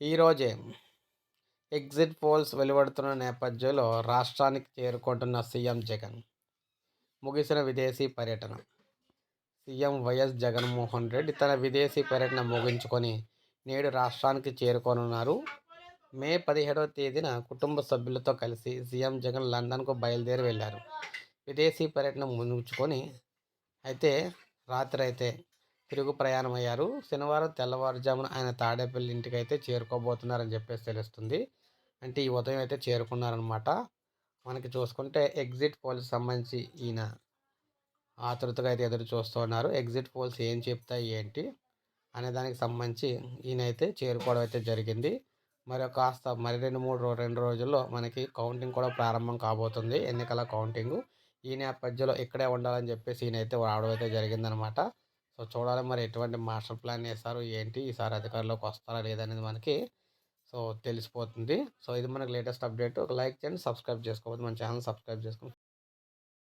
ఈరోజే exit polls వెలువడుతున్న నేపథ్యంలో రాష్ట్రానికి చేరుకుంటున్న సీఎం జగన్. ముగిసిన విదేశీ పర్యటన. సీఎం వైఎస్ జగన్మోహన్ రెడ్డి తన విదేశీ పర్యటన ముగించుకొని నేడు రాష్ట్రానికి చేరుకోనున్నారు. మే పదిహేడవ తేదీన కుటుంబ సభ్యులతో కలిసి సీఎం జగన్ లండన్కు బయలుదేరి వెళ్ళారు. విదేశీ పర్యటన ముగించుకొని అయితే రాత్రి అయితే తిరుగు ప్రయాణం అయ్యారు శనివారం తెల్లవారుజామున ఆయన తాడేపల్లి ఇంటికి అయితే చేరుకోబోతున్నారని చెప్పేసి తెలుస్తుంది. అంటే ఈ ఉదయం అయితే చేరుకున్నారనమాట మనకి చూసుకుంటే ఎగ్జిట్ పోల్స్ సంబంధించి ఈయన ఆతృతగా అయితే ఎదురు చూస్తూ ఉన్నారు. ఎగ్జిట్ పోల్స్ ఏం చెప్తాయి ఏంటి అనే దానికి సంబంధించి ఈయన అయితే చేరుకోవడం అయితే జరిగింది. మరి కాస్త మరి రెండు మూడు రెండు రోజుల్లో మనకి కౌంటింగ్ కూడా ప్రారంభం కాబోతుంది. ఎన్నికల కౌంటింగ్ ఈ నేపథ్యంలో ఇక్కడే ఉండాలని చెప్పేసి ఈయన అయితే రావడం అయితే జరిగిందనమాట సో చూడాలి మరి ఎటువంటి మాస్టర్ ప్లాన్ వేస్తారు ఏంటి ఈసారి అధికారంలోకి వస్తారా లేదనేది మనకి సో తెలిసిపోతుంది. సో ఇది మనకి లేటెస్ట్ అప్డేట్. ఒక లైక్ చేయండి సబ్స్క్రైబ్ చేసుకోవద్దు మన ఛానల్ సబ్స్క్రైబ్ చేసుకోండి.